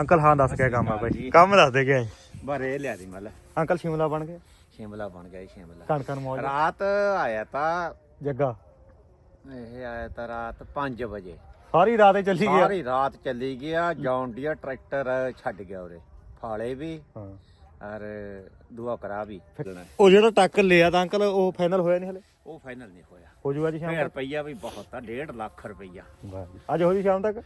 Uncle ਹਾਂ ਦੱਸ ਕੇ ਕੰਮ ਆ ਬਾਈ। ਕੰਮ ਦੱਸ ਦੇ ਗਿਆ ਬਰੇ ਲਿਆ ਦੀ ਮੱਲ। ਅੰਕਲ ਸ਼ਿਮਲਾ ਬਣ ਗਿਆ ਸ਼ਿਮਲਾ ਬਣ ਗਿਆ ਜੀ ਸ਼ਿਮਲਾ। ਕਣਕਾਂ ਨੂੰ ਮੌਜ ਰਾਤ ਆਇਆ ਤਾਂ ਜੱਗਾ? ਇਹ ਆਇਆ ਤਾਂ ਰਾਤ 5 ਵਜੇ। ਸਾਰੀ ਰਾਤ ਹੀ ਚੱਲੀ ਗਿਆ? ਸਾਰੀ ਰਾਤ ਚੱਲੀ ਗਿਆ ਜੌਨ ਡੀਅਰ ਟਰੈਕਟਰ ਛੱਡ ਗਿਆ ਉਰੇ। ਫਾਲੇ ਵੀ ਹਾਂ। ਔਰ ਦੁਆ ਕਰਾ ਵੀ ਉਹ ਜਿਹੜਾ ਟੱਕ ਲਿਆ ਤਾਂ ਅੰਕਲ ਉਹ ਫਾਈਨਲ ਹੋਇਆ ਨਹੀਂ ਹਲੇ? ਉਹ ਫਾਈਨਲ ਨਹੀਂ ਹੋਇਆ। ਹੋ ਜੂਗਾ ਜੀ ਸ਼ਾਮ ਫੇਰ ਤੱਕ? ਰੁਪਈਆ ਵੀ ਬਹੁਤ ਆ 1.5 ਲੱਖ ਰੁਪਈਆ। ਅੱਜ ਹੋ ਜੀ ਸ਼ਾਮ ਤੱਕ?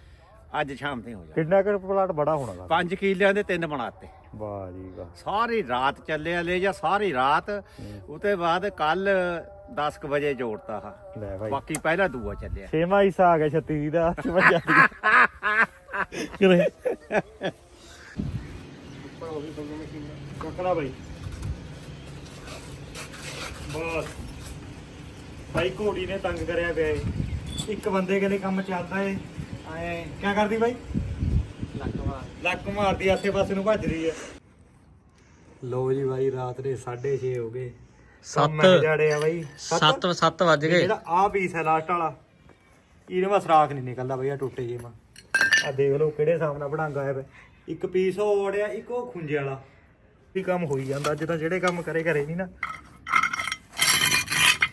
ਅੱਜ ਸ਼ਾਮ ਤੇ ਹੋ ਜਾ ਕਿੰਨਾ ਕੁ ਪਲਾਟ ਬੜਾ ਹੋਣਾ ਦਾ 5 ਕਿੱਲਿਆਂ ਦੇ ਤਿੰਨ ਬਣਾਤੇ। ਵਾਹ ਜੀ ਵਾਹ। ਸਾਰੀ ਰਾਤ ਚੱਲਿਆ ਲੈ ਜਾਂ ਸਾਰੀ ਰਾਤ ਉਤੇ ਬਾਅਦ ਕੱਲ 10 ਕੁ ਵਜੇ ਜੋੜਤਾ ਹਾ। ਲੈ ਭਾਈ। ਬਾਕੀ ਪਹਿਲਾ ਦੂਆ ਚੱਲਿਆ। ਛੇਵਾਂ ਹਿੱਸਾ ਆ ਗਿਆ 36 ਦੀ ਦਾ ਵੱਜਾ ਦੀ। ਭਾਈ। ਬਸ। ਭਾਈ ਘੋੜੀ ਨੇ ਤੰਗ ਕਰਿਆ ਪਿਆ ਇੱਕ ਬੰਦੇ ਕਹਿੰਦੇ ਕੰਮ ਚੱਲਦਾ ਏ। ਐ ਕੀ ਕਰਦੀ ਭਾਈ ਲੱਕਵਾ ਲੱਕ ਮਾਰਦੀ ਆਸੇ ਪਾਸੇ ਨੂੰ ਭੱਜ ਰਹੀ ਹੈ ਲੋ ਜੀ ਭਾਈ ਰਾਤ ਦੇ 6:30 ਹੋ ਗਏ। ਸੱਤ। ਜੜੇ ਆ ਭਾਈ 7 7 ਵੱਜ ਗਏ। ਜਿਹੜਾ ਆ ਪੀਸ ਹੈ ਲਾਸਟ ਵਾਲਾ ਇਹਦੇ ਮਾ ਸਰਾਖ ਨਹੀਂ ਨਿਕਲਦਾ ਭਈਆ ਟੁੱਟੇ ਜੇ ਮਾ ਆ ਦੇਖ ਲਓ ਕਿਹੜੇ ਸਾਹਮਣੇ ਬੜਾਂਗਾ ਹੈ ਇੱਕ ਪੀਸ ਉਹ odd ਆ ਇੱਕ ਉਹ ਖੁੰਝੇ ਵਾਲਾ। ਵੀ ਕੰਮ ਹੋਈ ਜਾਂਦਾ ਅੱਜ ਤਾਂ ਜਿਹੜੇ ਕੰਮ ਕਰੇ ਘਰੇ ਨਹੀਂ ਨਾ।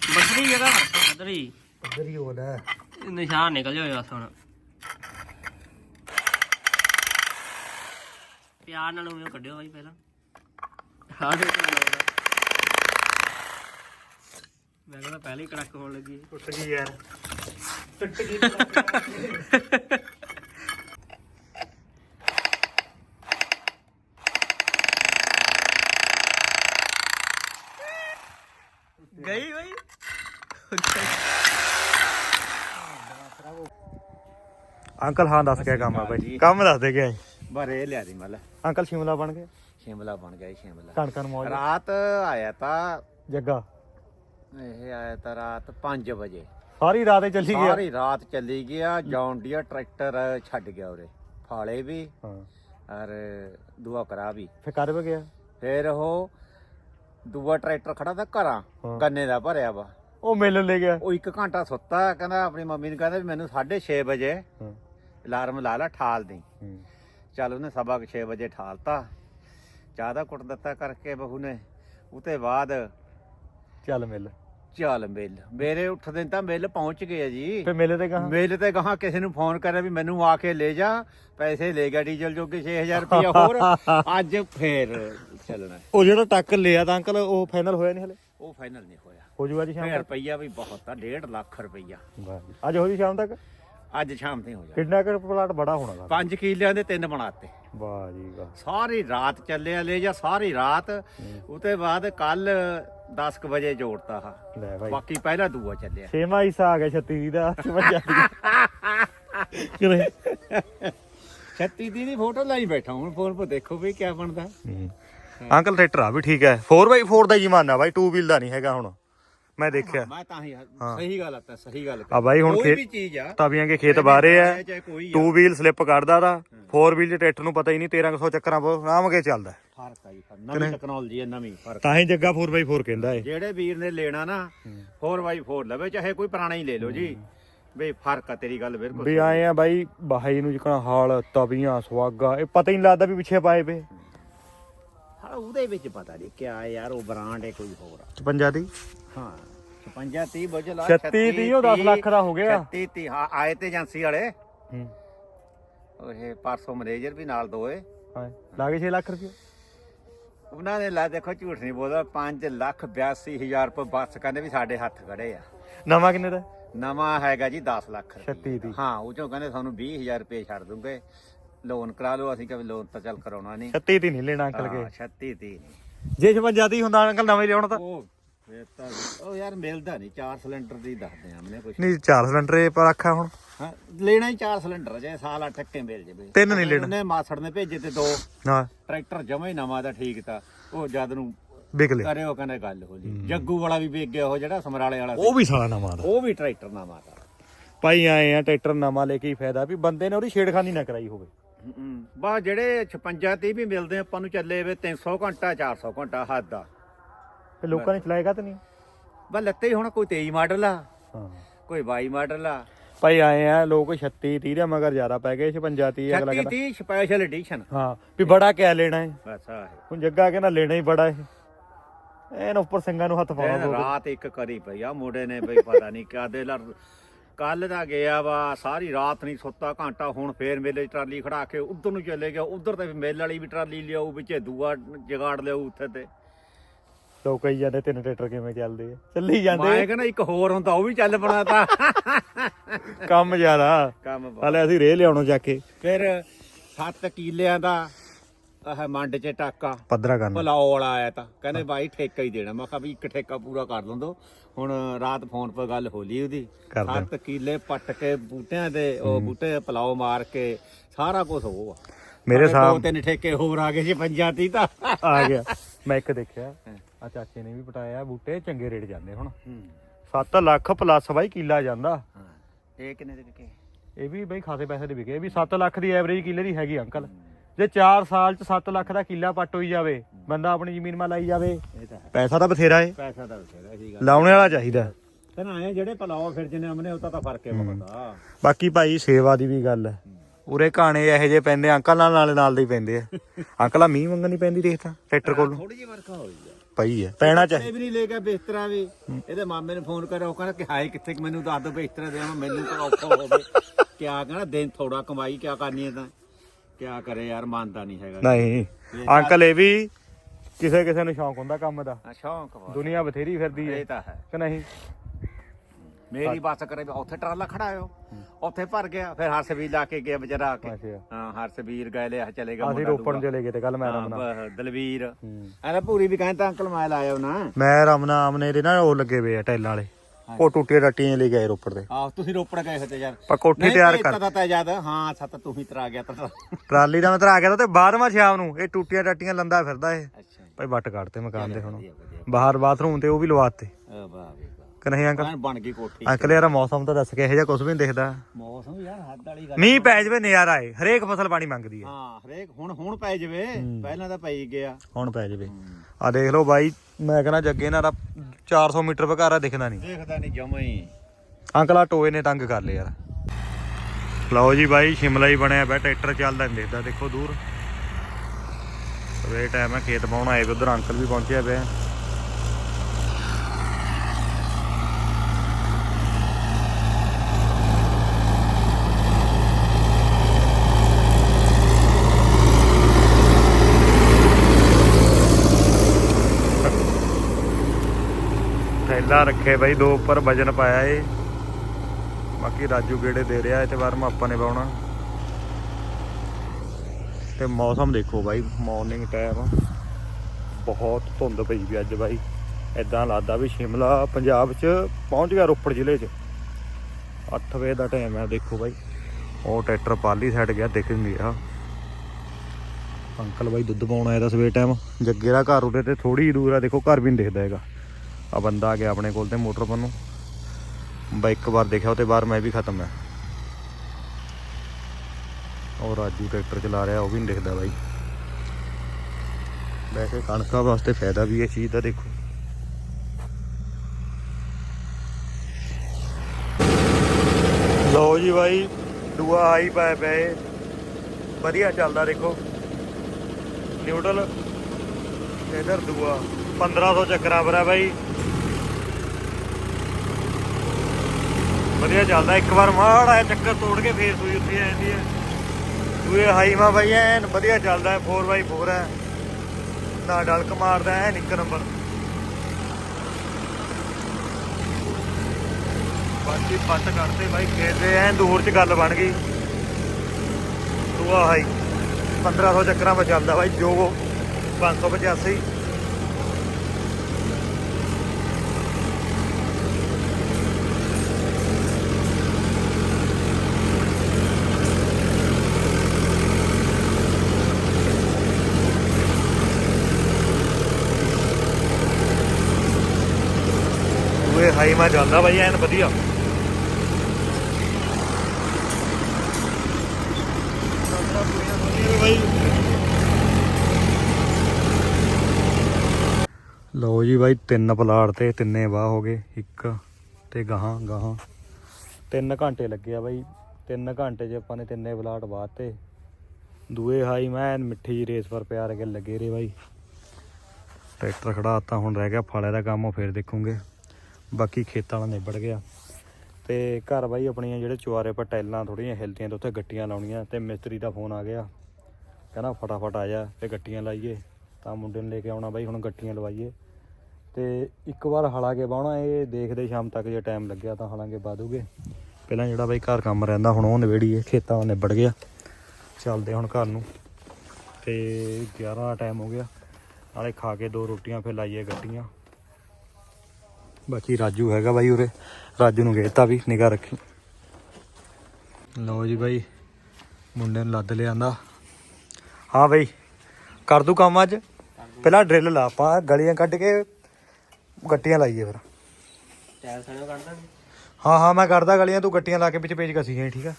ਬਸਰੀ ਜਗ੍ਹਾ ਬਸਰੀ ਉਧਰ ਹੀ ਹੋਦਾ ਨਿਸ਼ਾਨ ਨਿਕਲ ਜਾਏ ਬਸ ਹੁਣ। ਪਿਆਰ ਨਾਲ ਉਹ ਕੱਢਿਓ ਬਾਈ ਪਹਿਲਾਂ। ਹਾਂ ਦੇ ਮੈਂ ਕਹਿੰਦਾ ਪਹਿਲੇ ਹੀ ਕੜਕ ਹੋਣ ਲੱਗੀ। ਟੁੱਟ ਗਈ ਯਾਰ। ਟੁੱਟ ਗਈ। ਗਈ ਬਾਈ। ਅੰਕਲ ਹਾਂ ਦੱਸ ਕੇ ਕੰਮ ਆ ਬਾਈ। ਕੰਮ ਦੱਸ ਦੇ ਗਿਆ ਬਰੇ ਲਿਆ ਦੀ ਮੱਲ। ਅੰਕਲ ਸ਼ਿਮਲਾ ਬਣ ਗਿਆ ਸ਼ਿਮਲਾ ਬਣ ਗਿਆ ਜੀ ਸ਼ਿਮਲਾ। ਕਣਕਾਂ ਨੂੰ ਮੌਜ ਰਾਤ ਆਇਆ ਤਾਂ ਜੱਗਾ। ਇਹ ਆਇਆ ਤਾਂ ਰਾਤ 5 ਵਜੇ। ਸਾਰੀ ਰਾਤ ਹੀ ਚੱਲੀ ਗਿਆ? ਸਾਰੀ ਰਾਤ ਚੱਲੀ ਗਿਆ ਜੌਨ ਡੀਅਰ ਟਰੈਕਟਰ ਛੱਡ ਗਿਆ ਉਰੇ। ਫਾਲੇ ਵੀ ਹਾਂ। ਔਰ ਦੁਆ ਕਰਾ ਵੀ। ਫੇ ਕਰ ਵੀ ਗਿਆ? ਫਿਰ ਉਹ ਦੂਆ ਟਰੈਕਟਰ ਖੜਾ ਤਾਂ ਘਰਾਂ। ਗੰਨੇ ਦਾ ਭਰਿਆ ਵਾ। ਉਹ ਮਿਲਣ ਲੈ ਗਿਆ। ਉਹ ਇੱਕ ਘੰਟਾ ਸੁੱਤਾ ਕਹਿੰਦਾ ਆਪਣੀ ਮੰਮੀ ਨੂੰ ਕਹਿੰਦਾ ਵੀ ਮੈਨੂੰ 6:30 ਵਜੇ ਹਾਂ। ਅਲਾਰਮ ਲਾ ਲਾ ਠਾਲ ਦੇ ਹੂੰ। ਚੱਲ ਉਹਨੇ ਸਵਾ 6 ਵਜੇ ਠਾਲਤਾ। ਚਾਹ ਦਾ ਕੁੱਟ ਦਿੱਤਾ ਕਰਕੇ ਬਹੂ ਨੇ। ਉਤੇ ਬਾਅਦ ਚੱਲ ਮਿਲ। ਚੱਲ ਮਿਲ। ਮੇਰੇ ਉੱਠਦੇ ਤਾਂ ਮਿਲ ਪਹੁੰਚ ਗਏ ਆ ਜੀ। ਫੇ ਮੇਲੇ ਤੇ ਕਹਾ ਮਿਲ ਤੇ ਗਾਹਾਂ ਕਿਸੇ ਨੂੰ ਫੋਨ ਕਰਿਆ ਵੀ ਮੈਨੂੰ ਆ ਕੇ ਲੈ ਜਾ। ਪੈਸੇ ਲੈ ਗਿਆ ਡੀਜ਼ਲ ਜੋਗੇ 6000 ਰੁਪਇਆ ਹੋਰ। ਅੱਜ ਫੇਰ ਚੱਲਣਾ। ਉਹ ਜਿਹੜਾ ਟੱਕ ਲਿਆ ਤਾਂ ਅੰਕਲ ਉਹ ਫਾਈਨਲ ਹੋਇਆ ਨਹੀਂ ਹਲੇ? ਉਹ ਫਾਈਨਲ ਨਹੀਂ ਹੋਇਆ। ਹੋ ਜੂਗਾ ਜੀ ਸ਼ਾਮ ਤੱਕ? ਰੁਪਈਆ ਵੀ ਬਹੁਤ ਆ 1.5 ਲੱਖ ਰੁਪਈਆ। ਅੱਜ ਹੋ ਜੀ ਸ਼ਾਮ ਤੱਕ? ਅੱਜ ਸ਼ਾਮ ਤੇ ਹੋ ਜਾ ਕਿੰਨਾ ਕੁ ਪਲਾਟ ਬੜਾ ਹੋਣਾ ਦਾ 5 ਕਿੱਲਿਆਂ ਦੇ ਤਿੰਨ ਬਣਾਤੇ। ਵਾਹ ਜੀ ਵਾਹ। ਸਾਰੀ ਰਾਤ ਚੱਲਿਆ ਲੈ ਜਾਂ ਸਾਰੀ ਰਾਤ ਉਤੇ ਬਾਅਦ ਕੱਲ 10 ਕੁ ਵਜੇ ਜੋੜਤਾ ਹਾ ਲੈ ਭਾਈ ਬਾਕੀ ਪਹਿਲਾ ਦੂਆ ਚੱਲਿਆ। ਛੇਵਾਂ ਹਿੱਸਾ ਆ ਗਿਆ 36 ਦੀ ਦਾ ਕਿਵੇਂ? 36 ਦੀ ਦੀ ਫੋਟੋ ਲਾਈ ਬੈਠਾ ਹੁਣ ਫੋਨ 'ਤੇ ਦੇਖੋ ਵੀ ਕੀ ਬਣਦਾ। ਅੰਕਲ ਟਰੈਕਟਰ ਆ ਵੀ ਠੀਕ ਹੈ। 4x4 ਦਾ ਹੀ ਮਾਨਾ ਬਾਈ 2 ਵੀਲ ਦਾ ਨਹੀਂ ਹੈਗਾ ਹੁਣ। ਮੈਂ ਦੇਖਿਆ। ਮੈਂ ਤਾਂ ਹੀ ਸਹੀ ਗੱਲ ਆ ਸਹੀ ਗੱਲ ਆ। ਬਾਈ ਹੁਣ ਕੋਈ ਵੀ ਚੀਜ਼ ਆ ਤਵੀਆਂ ਕੇ ਖੇਤ ਬਾਰੇ ਆ 2 ਵੀਲ ਸਲਿੱਪ ਕੱਢਦਾ ਦਾ 4 ਵੀਲ ਟਰੈਕਟਰ ਨੂੰ ਪਤਾ ਹੀ ਨਹੀਂ 1300 ਚੱਕਰਾਂ ਪੋ ਆਮ ਕੇ ਚੱਲਦਾ। ਫ਼ਰਕ ਆ ਜੀ। ਨਵੀਂ ਟੈਕਨੋਲੋਜੀ ਹੈ ਨਵੀਂ ਫ਼ਰਕ। ਤਾਂ ਹੀ ਜੱਗਾ 4x4 ਕਹਿੰਦਾ ਏ ਜਿਹੜੇ ਵੀਰ ਨੇ ਲੈਣਾ ਨਾ 4x4 ਲਵੇ ਚਾਹੇ ਕੋਈ ਪੁਰਾਣਾ ਹੀ ਲੈ ਲਓ ਜੀ। ਬਈ ਫ਼ਰਕ ਆ ਤੇਰੀ ਗੱਲ ਬਿਲਕੁਲ ਵੀ ਆਏ ਆ ਬਾਈ ਬਾਹਾਈ ਨੂੰ ਜਿਕਣਾ ਹਾਲ ਤਵੀਆਂ ਸਵਾਗਾ ਇਹ ਪਤਾ ਹੀ ਨਹੀਂ ਲੱਗਦਾ ਵੀ ਪਿੱਛੇ ਪਾਏ ਪਏ। ਹਾਂ ਉਹਦੇ ਵਿੱਚ ਪਤਾ ਨਹੀਂ ਕਿਆ ਯਾਰ ਉਹ ਬ੍ਰਾਂਡ ਹੈ ਕੋਈ ਹੋਰ ਆ। 55 ਦੀ। ਹਾਂ। 56 30 ਬਜਲਾ 36 ਦੀ ਉਹ 10 ਲੱਖ ਦਾ ਹੋ ਗਿਆ। 36 30 ਹਾਂ ਆਏ ਤੇ ਏਜੰਸੀ ਵਾਲੇ। ਹੂੰ। ਉਹ ਇਹ ਪਰਸੋਂ ਮੈਨੇਜਰ ਵੀ ਨਾਲ ਦੋਏ। ਹਾਂ ਲਾਗੇ 6 ਲੱਖ ਰੁਪਏ। ਉਹਨਾਂ ਨੇ ਲਾ ਦੇਖੋ ਝੂਠ ਨਹੀਂ ਬੋਲਦਾ 5 ਲੱਖ 82000 ਰੁਪਏ ਬੱਸ ਕਹਿੰਦੇ ਵੀ ਸਾਡੇ ਹੱਥ ਖੜੇ ਆ। ਨਵਾਂ ਕਿੰਨੇ ਦਾ? ਨਵਾਂ ਹੈਗਾ ਜੀ 10 ਲੱਖ ਰੁਪਏ। 36 ਦੀ ਹਾਂ ਉਹ ਚੋਂ ਕਹਿੰਦੇ ਤੁਹਾਨੂੰ 20000 ਰੁਪਏ ਛੱਡ ਦੂੰਗੇ। ਲੋਨ ਕਰਾ ਲਓ ਅਸੀਂ ਕਹਿੰਦੇ ਲੋਨ ਤਾਂ ਚੱਲ ਕਰਾਉਣਾ ਨਹੀਂ। 36 ਦੀ ਨਹੀਂ ਲੈਣਾ ਅੰਕਲ ਕੇ। 36 30 ਜੇ 56 ਦੀ ਹੁੰਦਾ ਅੰਕਲ ਨਵੇਂ ਲਿਆਉਣਾ ਤਾਂ। ਉਹ ਯਾਰ ਮਿਲਦਾ ਨਹੀਂ 4 ਸਿਲੰਡਰ ਦੀ ਦੱਸਦੇ ਆ ਮੈਨੇ ਕੁਝ ਨਹੀਂ 4 ਸਿਲੰਡਰ ਇਹ ਪਰ ਆਖਾ ਹੁਣ। ਹਾਂ ਲੈਣਾ ਹੀ 4 ਸਿਲੰਡਰ ਜੇ ਸਾਲ 8 ਟੱਕੇ ਮਿਲ ਜਵੇ। ਤਿੰਨ ਨਹੀਂ ਲੈਣਾ। ਉਹਨੇ ਮਾਸੜ ਨੇ ਭੇਜੇ ਤੇ ਦੋ। ਹਾਂ। ਟਰੈਕਟਰ ਜਮਾ ਹੀ ਨਵਾਂ ਦਾ ਠੀਕ ਤਾਂ ਉਹ ਜਦ ਨੂੰ ਵਿਕ ਲਿਆ। ਕਰੇ ਉਹ ਕਹਿੰਦਾ ਗੱਲ ਹੋ ਜੀ। ਜੱਗੂ ਵਾਲਾ ਵੀ ਵੇਚ ਗਿਆ ਉਹ ਜਿਹੜਾ ਸਮਰਾਲੇ ਵਾਲਾ ਸੀ। ਉਹ ਵੀ ਸਾਲਾ ਨਵਾਂ ਦਾ। ਉਹ ਵੀ ਟਰੈਕਟਰ ਨਵਾਂ ਦਾ। ਭਾਈ ਆਏ ਆ ਟਰੈਕਟਰ ਨਵਾਂ ਲੈ ਕੇ ਹੀ ਫਾਇਦਾ ਵੀ ਬੰਦੇ ਨੇ ਉਹਦੀ ਛੇੜਖਾਨੀ ਨਾ ਕਰਾਈ ਹੋਵੇ। ਬਾ ਜਿਹੜੇ 56 30 ਵੀ ਮਿਲਦੇ ਆਪਾਂ ਨੂੰ ਚੱਲੇ ਵੇ 300 ਘੰਟਾ 400 ਘੰਟਾ ਹੱਦ ਦਾ ਤੇ ਲੋਕਾਂ ਨੇ ਚਲਾਏਗਾ ਤਾਂ ਨਹੀਂ? ਬਾ ਲੱਤੇ ਹੀ ਹੁਣ ਕੋਈ 23 ਮਾਡਲ ਆ ਹਾਂ। ਕੋਈ 22 ਮਾਡਲ ਆ। ਭਾਈ ਆਏ ਆ ਲੋਕ 36 30 ਦੇ ਮਗਰ ਜ਼ਿਆਦਾ ਪੈ ਗਏ 56 30 ਅਗਲਾ 36 ਕਹਿੰਦਾ। 30 ਸਪੈਸ਼ਲ ਐਡੀਸ਼ਨ ਹਾਂ ਵੀ ਬੜਾ ਕਿਆ ਲੈਣਾ ਹੈ ਬਸ ਆ ਹੁਣ ਜੱਗਾ ਕਹਿੰਦਾ ਲੈਣਾ ਹੀ ਬੜਾ ਹੈ ਐਨ ਉੱਪਰ ਸਿੰਘਾਂ ਨੂੰ ਹੱਥ ਪਾਉਣਾ ਰਾਤ ਇੱਕ ਕਰੀ ਪਈ ਆ ਮੁੰਡੇ ਨੇ ਬਈ ਪਤਾ ਨਹੀਂ ਕਾਦੇ ਲੜ ਕੱਲ ਦਾ ਗਿਆ ਵਾ ਸਾਰੀ ਰਾਤ ਨਹੀਂ ਸੁੱਤਾ ਘੰਟਾ ਹੁਣ ਫੇਰ ਮੇਲੇ ਟਰਾਲੀ ਖੜਾ ਕੇ ਉਧਰ ਨੂੰ ਚਲੇ ਗਿਆ ਉਧਰ ਤੇ ਮੇਲ ਵਾਲੀ ਵੀ ਟਰਾਲੀ ਲਿਆਉ ਵਿੱਚ ਦੂਆ ਜਗਾੜ ਲਿਆਉ ਉੱਥੇ ਤੇ। ਲੋਕ ਕਹੀ ਜਾਂਦੇ ਤਿੰਨ ਟਰੈਕਟਰ ਕਿਵੇਂ ਚੱਲਦੇ ਆ? ਚੱਲੀ ਮੈਂ ਜਾਂਦੇ ਕਹਿੰਦਾ ਇੱਕ ਹੋਰ ਹੁੰਦਾ ਉਹ ਵੀ ਚੱਲ ਪਣਾ ਤਾਂ ਕੰਮ ਜ਼ਿਆਦਾ। ਕੰਮ ਬਹੁਤ। ਹਾਲੇ ਅਸੀਂ ਰੇ ਲਿਆਉਣੋਂ ਜਾ ਕੇ। ਫਿਰ 7 ਕਿੱਲਿਆਂ ਦਾ ਆਹ ਮੰਡ 'ਚ ਟਾਕਾ। ਪੱਧਰਾ ਕਰਨਾ। ਭਲਾਓ ਵਾਲਾ ਆਇਆ ਤਾਂ। ਕਹਿੰਦੇ ਬਾਈ ਠੇਕਾ ਹੀ ਦੇਣਾ। ਮੈਂ ਕਿਹਾ ਵੀ ਇੱਕ ਠੇਕਾ ਪੂਰਾ ਕਰ ਲੰਦੋ। ਹੁਣ ਰਾਤ ਫੋਨ 'ਤੇ ਗੱਲ ਹੋ ਲਈ ਉਹਦੀ। ਕਰ। ਸੱਤ ਕਿੱਲੇ ਪੱਟ ਕੇ ਬੂਟਿਆਂ ਦੇ ਉਹ ਬੂਟੇ ਪਲਾਓ ਮਾਰ ਕੇ ਸਾਰਾ ਕੁਝ ਹੋ ਆ। ਮੇਰੇ ਦੋ ਤਿੰਨ ਠੇਕੇ ਹੋਰ ਆ ਗਏ ਸੀ ਪੰਜਾਤੀ ਤਾਂ। ਆ ਗਿਆ। ਮੈਂ ਇੱਕ ਦੇਖਿਆ ਆ ਚਾਚੇ ਨੇ ਵੀ ਪਟਾਇਆ ਬੂਟੇ ਚੰਗੇ ਰੇਟ ਜਾਂਦੇ ਹੁਣ। 7 ਲੱਖ ਪਲੱਸ ਬਾਈ ਕਿੱਲਾ ਜਾਂਦਾ। ਇਹ ਕਿੰਨੇ ਦੇ ਵਿਕੇ? ਇਹ ਵੀ ਬਈ ਖਾਸੇ ਪੈਸੇ ਦੇ ਵਿਕੇ। ਇਹ ਵੀ 7 ਲੱਖ ਦੀ ਐਵਰੇਜ ਕਿੱਲੇ ਦੀ ਹੈਗੀ ਅੰਕਲ। ਜੇ 4 ਸਾਲ ਚ 7 ਲੱਖ ਦਾ ਕਿੱਲਾ ਪੱਟ ਹੋਈ ਜਾਵੇ ਬੰਦਾ ਆਪਣੀ ਜ਼ਮੀਨ ਮਾ ਲਾਈ ਜਾਵੇ। ਇਹ ਤਾਂ ਹੈ। ਪੈਸਾ ਤਾਂ ਬਥੇਰਾ ਏ। ਪੈਸਾ ਤਾਂ ਬਥੇਰਾ ਸੀ ਗੱਲ। ਲਾਉਣੇ ਵਾਲਾ ਚਾਹੀਦਾ। ਕਹਿੰਦਾ ਆਏ ਜਿਹੜੇ ਪਲਾਓ ਫਿਰ ਜਨੇ ਅਮਨੇ ਉਹ ਤਾਂ ਤਾਂ ਫ਼ਰਕ ਹੈ। ਪਤਾ ਬਾਕੀ ਭਾਈ ਸੇਵਾ ਦੀ ਵੀ ਗੱਲ ਹੈ। ਉਰੇ ਕਾਣੇ ਇਹੋ ਜਿਹੇ ਪੈਂਦੇ ਅੰਕਲ ਨਾਲ ਨਾਲੇ ਨਾਲ ਦੇ ਹੀ ਪੈਂਦੇ ਆ। ਅੰਕਲ ਆ ਮੀਂਹ ਮੰਗਣ ਨਹੀਂ ਪੈਂਦੀ ਦੇਖਦਾ ਟਰੈਕਟਰ ਕੋਲ। ਥੋੜੀ ਜਿਹੀ ਵਰਖਾ ਹੋਈ ਆ। ਪਈ ਹੈ ਪੈਣਾ ਚਾਹੀਦਾ ਇਹ ਵੀ ਨਹੀਂ ਲੈ ਗਿਆ ਬਿਸਤਰਾ ਵੀ। ਇਹਦੇ ਮਾਮੇ ਨੇ ਫੋਨ ਕਰਿਆ ਉਹ ਕਹਿੰਦਾ ਕਿ ਹਾਏ ਕਿੱਥੇ ਕੁ ਮੈਨੂੰ ਦੱਸ ਦੋ ਬਿਸਤਰਾ ਦੇਵਾਂ ਮੈਨੂੰ ਤਾਂ ਔਖਾ ਹੋਵੇ ਕਿਆ ਕਹਣਾ ਦਿਨ ਥੋੜਾ ਕਮਾਈ ਕਿਆ ਕਰਨੀ ਹੈ ਤਾਂ। ਕਿਆ ਕਰੇ ਯਾਰ ਮੰਨਦਾ ਨਹੀਂ ਹੈਗਾ। ਨਹੀਂ ਅੰਕਲ ਇਹ ਵੀ ਕਿਸੇ ਕਿਸੇ ਨੂੰ ਸ਼ੌਂਕ ਹੁੰਦਾ ਕੰਮ ਦਾ। ਸ਼ੌਂਕ ਦੁਨੀਆ ਬਥੇਰੀ ਫਿਰਦੀ ਹੈ ਇਹ ਤਾਂ ਹੈ। ਕਿ ਨਹੀਂ? ਮੇਰੀ ਬੱਸ ਕਰੇ ਵੀ ਉੱਥੇ ਟਰਾਲਾ ਖੜਾ ਆਇਓ ਉੱਥੇ ਭਰ ਗਿਆ ਫਿਰ ਹਰਸਵੀਰ ਲਾ ਕੇ ਗਿਆ ਵਿਚਾਰਾ ਆ ਕੇ। ਹਾਂ ਹਰਸਵੀਰ ਗਏ ਲੈ ਚਲੇ ਗਿਆ ਅਸੀਂ ਰੋਪਣ। ਚਲੇ ਗਏ ਤੇ ਕੱਲ ਮੈਂ ਰਮਨਾ। ਦਲਵੀਰ। ਐਨਾ ਪੂਰੀ ਵੀ ਕਹਿੰਦਾ ਅੰਕਲ ਮੈਂ ਲਾਇਆ ਨਾ ਮੈਂ ਰਮਨਾ ਆਮਨੇ ਦੇ ਨਾ ਉਹ ਲੱਗੇ ਹੋਏ ਆ ਟੈਲਾਂ ਵਾਲੇ। ਉਹ ਟੁੱਟੀਆਂ ਟੱਟੀਆਂ ਲੈ ਗਏ ਰੋਪੜ ਦੇ। ਆਹ ਤੁਸੀਂ ਰੋਪੜ ਗਏ ਹੋ ਤੇ ਯਾਰ। ਪਰ ਕੋਠੀ ਤਿਆਰ ਕਰ ਤਾਂ ਤਾਂ ਯਾਦ ਹਾਂ ਸੱਤ ਤੂੰ ਹੀ ਤਰਾ ਗਿਆ ਤਾਂ। ਟਰਾਲੀ ਦਾ ਮੈਂ ਤਰਾ ਗਿਆ ਤਾ ਤੇ ਬਾਹਰਵਾਂ ਸ਼ਾਮ ਨੂੰ ਇਹ ਟੁੱਟੀਆਂ ਟੱਟੀਆਂ ਲੰਦਾ ਫਿਰਦਾ ਇਹ। ਭਾਈ ਵੱਟ ਕੱਢਤੇ ਮਕਾਨ ਦੇ ਹੁਣ। ਬਾਹਰ ਬਾਥਰੂਮ ਤੇ ਉਹ ਵੀ ਲਵਾਤੇ। ਵਾਹ ਵੀ ਵਾਹ। ਕਿ ਨਹੀਂ ਅੰਕਲ? ਐਨ ਬਣ ਗਈ ਕੋਠੀ। ਅੰਕਲ ਯਾਰ ਮੌਸਮ ਤਾਂ ਦੱਸ ਕੇ ਇਹੋ ਜਿਹਾ ਕੁਝ ਵੀ ਨਹੀਂ ਦਿਖਦਾ। ਮੌਸਮ ਯਾਰ ਹੱਦ ਵਾਲੀ ਗੱਲ ਮੀਂਹ ਪੈ ਜਵੇ ਨਜ਼ਾਰਾ ਏ ਹਰੇਕ ਫਸਲ ਪਾਣੀ ਮੰਗਦੀ ਏ ਹਾਂ ਹਰੇਕ ਹੁਣ ਹੁਣ ਪੈ ਜਵੇ ਪਹਿਲਾਂ ਤਾਂ ਪਈ ਗਿਆ। ਹੁਣ ਪੈ ਜਵੇ। ਆ ਦੇਖ ਲਓ ਬਾਈ ਮੈਂ ਕਹਿੰਦਾ ਜੱਗੇ ਨਾਲ 400 ਮੀਟਰ ਬਕਾਰਾ ਦਿਖਦਾ ਨਹੀਂ ਦੇਖਦਾ ਨਹੀਂ ਜਮਾ ਹੀ। ਅੰਕਲ ਆ ਟੋਏ ਨੇ ਤੰਗ ਕਰ ਲਿਆ ਯਾਰ। ਲਓ ਜੀ ਬਾਈ ਸ਼ਿਮਲਾ ਹੀ ਬਣਿਆ ਪਿਆ ਟਰੈਕਟਰ ਚੱਲਦਾ ਨਹੀਂ ਦਿਖਦਾ ਦੇਖੋ ਦੂਰ। ਸਵੇਰ ਟਾਈਮ ਹੈ ਖੇਤ ਪਾਉਣ ਆਏ ਉਧਰ ਅੰਕਲ ਵੀ ਪਹੁੰਚਿਆ ਪਿਆ। ਥੈਲਾ ਰੱਖੇ ਬਾਈ, ਦੋ ਉੱਪਰ ਵਜਨ ਪਾਇਆ ਏ। ਬਾਕੀ ਰਾਜੂ ਗੇੜੇ ਦੇ ਰਿਹਾ ਇਹ ਵਾਰ ਆਪਾਂ ਨੇ ਪਾਉਣਾ ਤੇ ਮੌਸਮ ਦੇਖੋ ਬਾਈ ਮਾਰਨਿੰਗ ਟਾਈਮ ਬਹੁਤ ਧੁੰਦ ਪਈ ਵੀ ਅੱਜ ਬਾਈ। ਐਦਾਂ ਲੱਗਦਾ ਵੀ ਸ਼ਿਮਲਾ ਪੰਜਾਬ 'ਚ ਪਹੁੰਚ ਗਿਆ ਰੋਪੜ ਜ਼ਿਲ੍ਹੇ 'ਚ। 8 ਵਜੇ ਦਾ ਟਾਈਮ ਹੈ ਦੇਖੋ ਬਾਈ। ਉਹ ਟਰੈਕਟਰ ਪਾਲੀ ਸਾਈਡ ਗਿਆ, ਦਿਖ ਨਹੀਂ ਰਿਹਾ। ਅੰਕਲ ਬਾਈ ਦੁੱਧ ਪਾਉਣ ਆਇਆ ਦਾ ਸਵੇਰ ਟਾਈਮ ਜੱਗੇ ਦਾ ਘਰ ਉਹਦੇ ਤੇ ਥੋੜੀ ਦੂਰ ਆ, ਦੇਖੋ ਘਰ ਵੀ ਨਹੀਂ ਦਿਖਦਾ ਹੈਗਾ। ਆ ਬੰਦਾ ਆ ਗਿਆ ਆਪਣੇ ਕੋਲ ਤੇ ਮੋਟਰ ਪਰ ਨੂੰ। ਇੱਕ ਵਾਰ ਦੇਖਿਆ ਉਹ ਬਾਅਦ ਮੈਂ ਵੀ ਖਤਮ ਹੈ ਉਹ ਰਾਜੂ ਟਰੈਕਟਰ ਚਲਾ ਰਿਹਾ, ਉਹ ਵੀ ਨਹੀਂ ਦਿਖਦਾ ਬਾਈ। ਵੈਸੇ ਕਣਕਾਂ ਵਾਸਤੇ ਫਾਇਦਾ ਵੀ ਇਹ ਚੀਜ਼ ਦਾ ਦੇਖੋ। ਲਓ ਜੀ ਬਾਈ, ਦੂਆ ਆਈ ਪਾਇਆ ਪਿਆ ਇਹ ਵਧੀਆ ਚੱਲਦਾ ਦੇਖੋ। ਨਿਊਟਰਲ ਇਧਰ ਦੂਆ। 1500 ਚੱਕਰਾਂ ਪਰ ਹੈ ਬਾਈ। ਵਧੀਆ ਚੱਲਦਾ, ਇੱਕ ਵਾਰ ਮਾੜਾ ਚੱਕਰ ਤੋੜ ਕੇ ਫੇਰ ਸੂਈ ਉੱਥੇ ਆ ਜਾਂਦੀ ਹੈ। ਦੂਏ ਹਾਈ ਮਾ ਬਾਈ, ਐਨ ਵਧੀਆ ਚੱਲਦਾ ਹੈ 4x4 ਹੈ। ਨਾ ਡਲਕ ਮਾਰਦਾ ਐਨ ਇੱਕ ਨੰਬਰ ਬਾਕੀ ਪੱਟ ਕੱਢਦੇ ਬਾਈ ਖੇਤੇ ਐਨ ਦੂਰ ਚ ਗੱਲ ਬਣ ਗਈ। ਦੂਆ ਹਾਈ 1500 ਚੱਕਰਾਂ ਵਿੱਚ ਚੱਲਦਾ ਬਾਈ, ਜੋ 585 ਦੂਏ ਜਾਂਦਾ ਬਾਈ, ਐਨ ਵਧੀਆ। ਲਓ ਜੀ ਬਾਈ, ਤਿੰਨ ਪਲਾਟ ਤੇ ਤਿੰਨੇ ਵਾਹ ਹੋ ਗਏ, ਇੱਕ ਤੇ ਗਾਹਾਂ ਗਾਹਾਂ। ਤਿੰਨ ਘੰਟੇ ਲੱਗੇ ਆ ਬਾਈ, ਤਿੰਨ ਘੰਟੇ 'ਚ ਆਪਾਂ ਨੇ ਤਿੰਨੇ ਬਲਾਟ ਬਾਤੇ ਦੂਏ ਹਾਈ ਮੈਂ ਮਿੱਠੀ ਜਿਹੀ ਰੇਸ ਪਰ ਪਿਆਰ ਕੇ ਲੱਗੇ ਰੇ ਬਾਈ। ਟਰੈਕਟਰ ਖੜਾਤਾ ਹੁਣ ਰਹਿ ਗਿਆ ਫਾਲੇ ਦਾ ਕੰਮ, ਉਹ ਫੇਰ ਦੇਖੂਗੇ। ਬਾਕੀ ਖੇਤਾਂ ਵਾਲਾ ਨਿਬੜ ਗਿਆ। ਤੇ ਘਰ ਬਾਈ ਆਪਣੀਆਂ ਜਿਹੜੇ ਚੁਆਰੇ ਪਰ ਟੈਲਾਂ ਥੋੜੀਆਂ ਹਿਲਦੀਆਂ ਤੇ ਉੱਥੇ ਗੱਟੀਆਂ ਲਾਉਣੀਆਂ ਤੇ ਮਿਸਤਰੀ ਦਾ ਫੋਨ ਆ ਗਿਆ। ਕਹਿੰਦਾ ਫਟਾਫਟ ਆ ਜਾ ਤੇ ਗੱਟੀਆਂ ਲਾਈਏ। ਤਾਂ ਮੁੰਡੇ ਨੂੰ ਲੈ ਕੇ ਆਉਣਾ ਬਾਈ, ਹੁਣ ਗੱਟੀਆਂ ਲਵਾਈਏ। ਤੇ ਇੱਕ ਵਾਰ ਹਲਾਗੇ ਬਾਉਣਾ, ਇਹ ਦੇਖਦੇ ਸ਼ਾਮ ਤੱਕ ਜੇ ਟਾਈਮ ਲੱਗਿਆ ਤਾਂ ਹਲਾਂਗੇ ਬਾਦੂਗੇ ਪਹਿਲਾਂ ਜਿਹੜਾ ਬਾਈ ਘਰ ਕੰਮ ਰਹਿੰਦਾ, ਹੁਣ ਉਹ ਨਿਬੇੜੀਏ, ਖੇਤਾਂ ਵਾਲਾ ਨਿਬੜ ਗਿਆ। ਚੱਲਦੇ ਹੁਣ ਘਰ ਨੂੰ। ਤੇ 11 ਦਾ ਟਾਈਮ ਹੋ ਗਿਆ। ਨਾਲੇ ਖਾ ਕੇ ਦੋ ਰੋਟੀਆਂ, ਫਿਰ ਲਾਈਏ ਗੱਟੀਆਂ। ਬਾਕੀ ਰਾਜੂ ਹੈਗਾ ਬਾਈ ਉਰੇ। ਰਾਜੂ ਨੂੰ ਕਹਿਤਾ ਵੀ ਨਿਗਾਹ ਰੱਖੀ। ਲਓ ਜੀ ਬਾਈ ਮੁੰਡੇ ਨੂੰ ਲੱਦ ਲਿਆਂਦਾ। ਹਾਂ ਬਾਈ ਕਰ ਦੂ ਕੰਮ ਅੱਜ? ਪਹਿਲਾਂ ਡਰਿੱਲ ਲਾ ਆਪਾਂ ਗਲੀਆਂ ਕੱਢ ਕੇ ਗੱਟੀਆਂ ਲਾਈਏ ਫਿਰ। ਟਾਇਰ ਸਣੇ ਕੱਢਦਾ ਹਾਂ ਹਾਂ ਮੈਂ ਕਰਦਾ ਗਲੀਆਂ ਤੂੰ ਗੱਟੀਆਂ ਲਾ ਕੇ ਵਿੱਚ ਪੇਜ ਕਸੀ ਹੈ ਠੀਕ ਆ?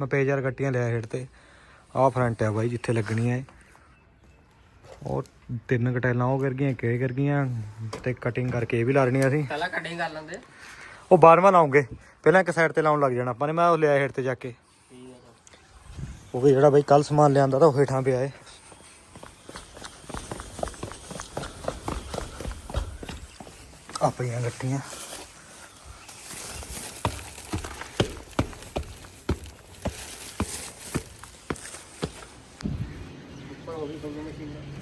ਮੈਂ ਪੇਜ ਯਾਰ ਗੱਟੀਆਂ ਲਿਆ ਹੇਠ ਤੇ। ਆਹ ਫਰੰਟ ਆ ਬਾਈ ਜਿੱਥੇ ਲੱਗਣੀਆਂ ਏ ਉਹ ਤਿੰਨ ਕਟੈਲਾਂ ਉਹ ਕਰ ਗਈਆਂ ਕਿਹ ਕਰ ਗਈਆਂ ਤੇ ਕਟਿੰਗ ਕਰਕੇ ਇਹ ਵੀ ਲਾ ਲੈਣੀਆਂ ਸੀ ਪਹਿਲਾਂ ਕਟਿੰਗ ਕਰ ਲੈਂਦੇ। ਉਹ ਬਾਰਵਾਂ ਲਾਉਂਗੇ। ਪਹਿਲਾਂ ਇੱਕ ਸਾਈਡ ਤੇ ਲਾਉਣ ਲੱਗ ਜਾਣਾ ਆਪਾਂ ਨੇ ਮੈਂ ਉਹ ਲਿਆ ਹੇਠ ਤੇ ਜਾ ਕੇ। ਉਹ ਵੀ ਜਿਹੜਾ ਬਾਈ ਕੱਲ ਸਮਾਨ ਲਿਆਂਦਾ ਤਾਂ ਉਹ ਹੇਠਾਂ ਪਿਆ ਏ। ਆ ਪਈਆਂ ਗੱਟੀਆਂ ਉੱਪਰ ਹੋ ਗਈ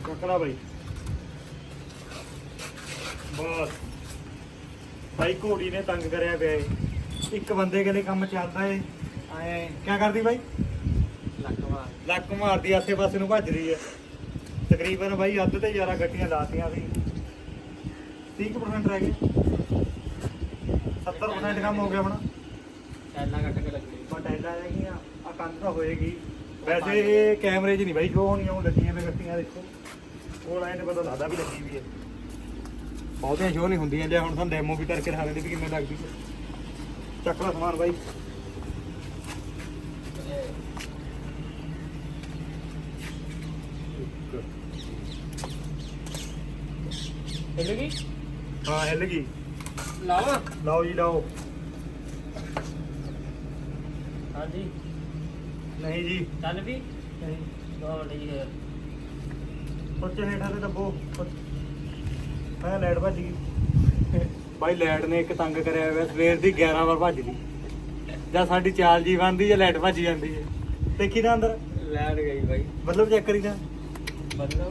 ਕੋਈ ਚੱਕਣਾ ਬਾਈ। ਬਸ। ਬਾਈ ਘੋੜੀ ਨੇ ਤੰਗ ਕਰਿਆ ਪਿਆ ਏ। ਇੱਕ ਬੰਦੇ ਕੇ ਲਈ ਕੰਮ ਚੱਲਦਾ ਏ। ਐ ਕੀ ਕਰਦੀ ਬਾਈ? ਲੱਕ ਮਾਰ। ਲੱਕ ਮਾਰਦੀ ਆਸੇ ਪਾਸੇ ਨੂੰ ਭੱਜ ਰਹੀ ਹੈ ਤਕਰੀਬਨ ਬਾਈ ਅੱਧ ਤੇ ਜ਼ਿਆਦਾ ਗੱਟੀਆਂ ਲਾਤੀਆਂ ਸੀ 30% ਰਹਿ ਗਏ। 70% ਕੰਮ ਹੋ ਗਿਆ ਹੁਣ। ਟਾਇਲਾਂ ਕੱਟ ਕੇ ਲੱਗਣੀ ਪਟੈਲਾ ਹੈਗੀਆਂ ਆ ਕੰਧ ਤਾਂ ਹੋਏਗੀ। ਵੈਸੇ ਇਹ ਕੈਮਰੇ 'ਚ ਨਹੀਂ ਬਾਈ ਸ਼ੋ ਹੋਣੀਆਂ ਉਹ ਲੱਗੀਆਂ ਵੇ ਗੱਟੀਆਂ ਦੇਖੋ। ਉਹ ਲਾਈਨ ਤੇ ਪਤਾ ਲੱਗਦਾ ਵੀ ਲੱਗੀ ਵੀ ਹੈ ਬਹੁਤੀਆਂ ਸ਼ੋ ਨਹੀਂ ਹੁੰਦੀਆਂ ਜੇ ਹੁਣ ਤੁਹਾਨੂੰ ਡੈਮੋ ਵੀ ਕਰਕੇ ਦਿਖਾ ਦਿੰਦੇ ਵੀ ਕਿਵੇਂ ਲੱਗਦੀ ਹੈ ਚੱਕ ਲਾ ਸਮਾਨ ਬਾਈ। ਹਿੱਲ ਗਈ? ਹਾਂ ਹਿੱਲ ਗਈ। ਲਾਵਾ? ਲਓ ਜੀ ਲਓ। ਹਾਂਜੀ। ਨਹੀਂ ਜੀ। ਚੱਲ ਵੀ? ਨਹੀਂ। ਦੋ ਲਈ ਹੈ ਉੱਚੇ ਹੇਠਾਂ ਤੇ ਦੱਬੋ ਮੈਂ ਲਾਈਟ ਭੱਜ ਗਈ। ਬਾਈ ਲਾਈਟ ਨੇ ਇੱਕ ਤੰਗ ਕਰਿਆ ਹੋਇਆ ਸਵੇਰ ਦੀ 11 ਵਾਰ ਭੱਜ ਗਈ। ਜਾਂ ਸਾਡੀ ਚਾਲ ਜੀ ਬੰਦੀ ਜਾਂ ਲਾਈਟ ਭੱਜ ਜਾਂਦੀ ਹੈ। ਦੇਖੀ ਨਾ ਅੰਦਰ? ਲੈਟ ਗਈ ਬਾਈ। ਮਤਲਬ ਚੈੱਕ ਕਰੀ ਨਾ। ਬੰਦਾ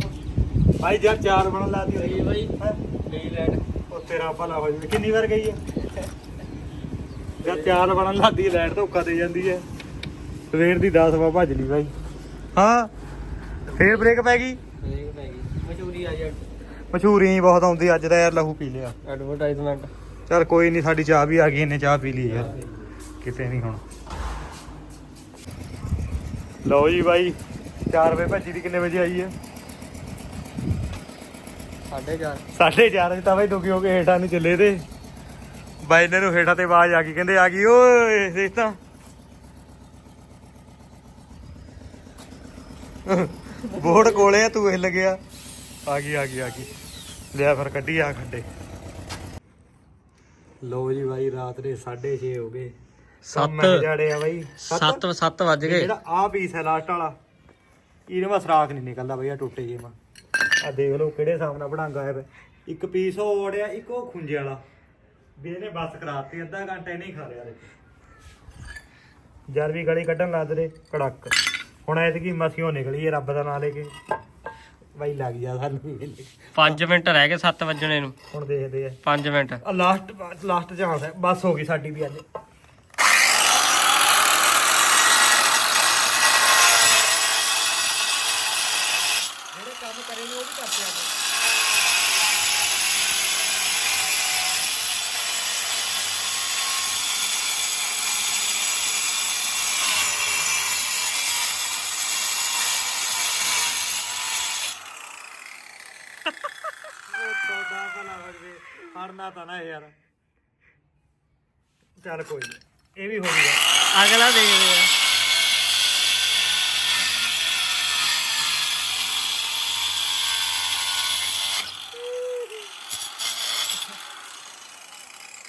ਬਾਈ ਜਦ ਚਾਰ ਬਣਨ ਲਾਤੀ ਗਈ ਬਾਈ। ਹੈਂ? ਗਈ ਲੈਟ। ਉਹ ਤੇਰਾ ਭਲਾ ਹੋ ਜਾਵੇ। ਕਿੰਨੀ ਵਾਰ ਗਈ ਹੈ? ਜਦ ਚਾਰ ਬਣਨ ਲਾਤੀ ਹੈ ਲਾਈਟ ਧੋਖਾ ਦੇ ਜਾਂਦੀ ਹੈ। ਸਵੇਰ ਦੀ 10 ਵਾਰ ਭੱਜ ਲਈ ਬਾਈ। ਹਾਂ ਫੇਰ ਬ੍ਰੇਕ ਪੈ ਗਈ ਦੇਖ ਪੈ ਗਈ ਮਸ਼ਹੂਰੀ ਆ ਜਾ। ਮਸ਼ਹੂਰੀ ਹੀ ਬਹੁਤ ਆਉਂਦੀ ਅੱਜ ਤਾਂ ਯਾਰ ਲਹੂ ਪੀ ਲਿਆ। ਐਡਵਰਟਾਈਜ਼ਮੈਂਟ ਚਲ ਕੋਈ ਨਹੀਂ ਸਾਡੀ ਚਾਹ ਵੀ ਆ ਗਈ ਇਹਨੇ ਚਾਹ ਪੀ ਲਈ ਯਾਰ। ਕਿਤੇ ਨਹੀਂ ਹੁਣ। ਲਓ ਜੀ ਬਾਈ 4 ਵਜੇ ਭੱਜੀ ਦੀ ਕਿੰਨੇ ਵਜੇ ਆਈ ਹੈ ਸਾਢੇ ਚਾਰ। 4:30 ਵਜੇ ਤਾਂ ਬਾਈ ਦੁਖੀ ਹੋ ਕੇ ਹੇਠਾਂ ਨੂੰ ਚੱਲੇ ਤੇ। ਬਾਈ ਇਹਨਾਂ ਨੂੰ ਹੇਠਾਂ ਤੇ ਆਵਾਜ਼ ਆ ਗਈ ਕਹਿੰਦੇ ਆ ਗਈ ਓਏ ਦੇਖ ਤਾਂ। ਬੋਰਡ ਕੋਲੇ ਆ ਤੂੰ ਹਿੱਲ ਗਿਆ ਆ ਗਈ ਆ ਗਈ ਆ ਗਈ। ਲਿਆ ਫਿਰ ਕੱਢੀ ਆ ਖੱਡੇ। ਲਓ ਜੀ ਬਾਈ ਰਾਤ ਦੇ 6:30 ਹੋ ਗਏ। ਕੰਮ ਸੱਤ। ਜੜੇ ਆ ਬਾਈ। 7 7 ਵੱਜ ਗਏ। ਜਿਹੜਾ ਆ ਪੀਸ ਹੈ ਲਾਸਟ ਵਾਲਾ ਇਹਦੇ ਮਾ ਸਰਾਖ ਨਹੀਂ ਨਿਕਲਦਾ ਬਈ ਆ ਟੁੱਟੇ ਜੇ ਮਾ ਆ ਦੇਖ ਲਓ ਕਿਹੜੇ ਨਾਲ ਬਣਾਂਗਾ ਹੈ। ਇੱਕ ਪੀਸ ਉਹ ਓੜਿਆ ਇੱਕ ਉਹ ਖੁੰਝੇ ਵਾਲਾ। ਵੀ ਇਹਨੇ ਬੱਸ ਕਰਾਤੀ ਅੱਧਾ ਘੰਟਾ ਇਹਨੇ ਹੀ ਖਾ ਲਿਆ ਦੇਖੋ ਜਦ ਵੀ ਗਲੀ ਕੱਢਣ ਲੱਗ ਰੇ ਕੜਕ। ਹੁਣ ਐਤਕੀ ਮਸੀਓ ਨਿਕਲੀ ਰੱਬ ਦਾ ਨਾਂ ਲੈ ਕੇ। ਬਾਈ ਲੱਗ ਜਾ ਸਾਨੂੰ ਵੀ। ਵੇਲੇ। 5 ਮਿੰਟ ਰਹਿ ਗਏ 7 ਵੱਜਣੇ ਨੂੰ। ਹੁਣ ਦੇਖਦੇ ਆ। 5 ਮਿੰਟ। ਆ ਲਾਸਟ ਲਾਸਟ ਚਾਂਸ ਹੈ। ਬਸ ਹੋ ਗਈ ਸਾਡੀ ਵੀ ਅੱਜ ਜਿਹੜੇ ਕੰਮ ਕਰੇ ਨੇ ਉਹ ਵੀ ਕਰਦੇ ਆ ਉਹ ਤੋਦਾ ਭਲਾ ਹੋ ਜਵੇ ਹੜਨਾ ਤਾਂ ਨਾ ਯਾਰ। ਚੱਲ ਕੋਈ ਨਹੀਂ ਇਹ ਵੀ ਹੋ ਗਿਆ। ਅਗਲਾ ਦੇਖਦੇ ਆ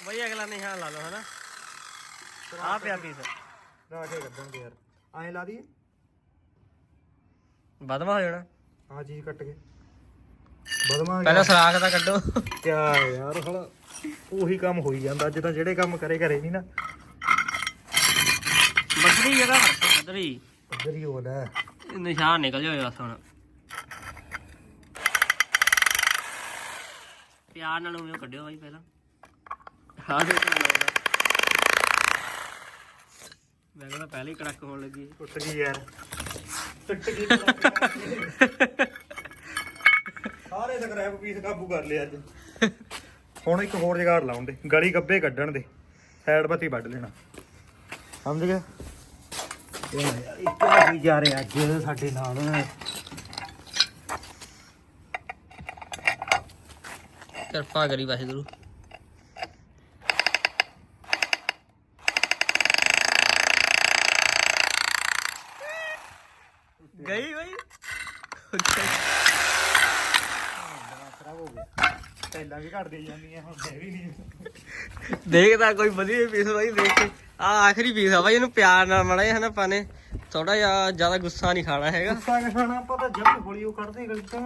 ਬਈ ਅਗਲਾ ਨਿਸ਼ਾਨ ਲਾ ਲਓ ਹਨਾ? ਆ ਪਿਆ ਪੀਸ ਰਾਠੇ ਕੱਢਣਗੇ ਯਾਰ। ਐਂ ਲਾ ਦਈਏ। ਬਦਮਾ ਹੋ ਜਾਣਾ। ਆਹ ਚੀਜ਼ ਕੱਟ ਕੇ। ਬਦਮਾ ਪਹਿਲਾਂ ਸਰਾਖ ਦਾ ਕੱਢੋ। ਕਿਆ ਯਾਰ ਹਲ ਉਹੀ ਕੰਮ ਹੋਈ ਜਾਂਦਾ ਅੱਜ ਤਾਂ ਜਿਹੜੇ ਕੰਮ ਕਰੇ ਘਰੇ ਨਹੀਂ ਨਾ। ਬੱਦਰੀ ਜਗ੍ਹਾ ਵਰਤੋ ਬੱਦਰੀ ਉੱਧਰ ਹੀ ਹੋਣਾ। ਨਿਸ਼ਾਨ ਨਿਕਲ ਜਾਵੇ ਬਸ ਹੁਣ। ਪਿਆਰ ਨਾਲ ਉਵੇਂ ਕੱਢਿਓ ਬਾਈ ਪਹਿਲਾਂ। ਹਾਂ ਦੇ ਮੈਂ ਕਹਿੰਦਾ ਪਹਿਲੇ ਹੀ ਕੜਕ ਹੋਣ ਲੱਗੀ। ਟੁੱਟ ਗਈ ਯਾਰ। ਟੁੱਟ ਗਈ ਸਕ੍ਰੈਪ ਪੀਸ ਕਾਬੂ ਕਰ ਲਿਆ ਅੱਜ। ਹੁਣ ਇੱਕ ਹੋਰ ਜਗਾੜ ਲਾਉਂਦੇ ਗਲੀ ਗੱਬੇ ਕੱਢਣ ਦੇ ਸਾਈਡ ਪੱਤੀ ਵੱਢ ਲੈਣਾ। ਸਮਝ ਗਿਆ ਇੱਕ ਹੋਈ ਜਾ ਰਿਹਾ ਅੱਜ ਸਾਡੇ ਨਾਲ। ਕਿਰਪਾ ਕਰੀ ਵਾਹਿਗੁਰੂ। ਗਈ ਬਈ ਖਰਾਬ ਹੋ ਗਿਆ ਟੈਲਾਂ ਵੀ ਘਟ ਦੇ ਜਾਂਦੀਆਂ ਹੁਣ ਇਹ ਵੀ ਨਹੀਂ। ਦੇਖਦਾ ਕੋਈ ਵਧੀਆ ਪੀਸ ਬਾਈ ਦੇਖ ਕੇ। ਆ ਆਖਰੀ ਪੀਸ ਆ ਬਾਈ ਇਹਨੂੰ ਪਿਆਰ ਨਾਲ ਮੜਾ ਜਿਹਾ ਹਨਾ ਪਾਣੇ ਥੋੜਾ ਜਿਹਾ ਜ਼ਿਆਦਾ ਗੁੱਸਾ ਨਹੀਂ ਖਾਣਾ ਹੈਗਾ। ਗੁੱਸਾ ਖਾਣਾ ਆਪਾਂ ਤਾਂ ਜਮੀ ਹੌਲੀ ਉਹ ਕੱਢਦੇ ਗਲੀ ਤੋਂ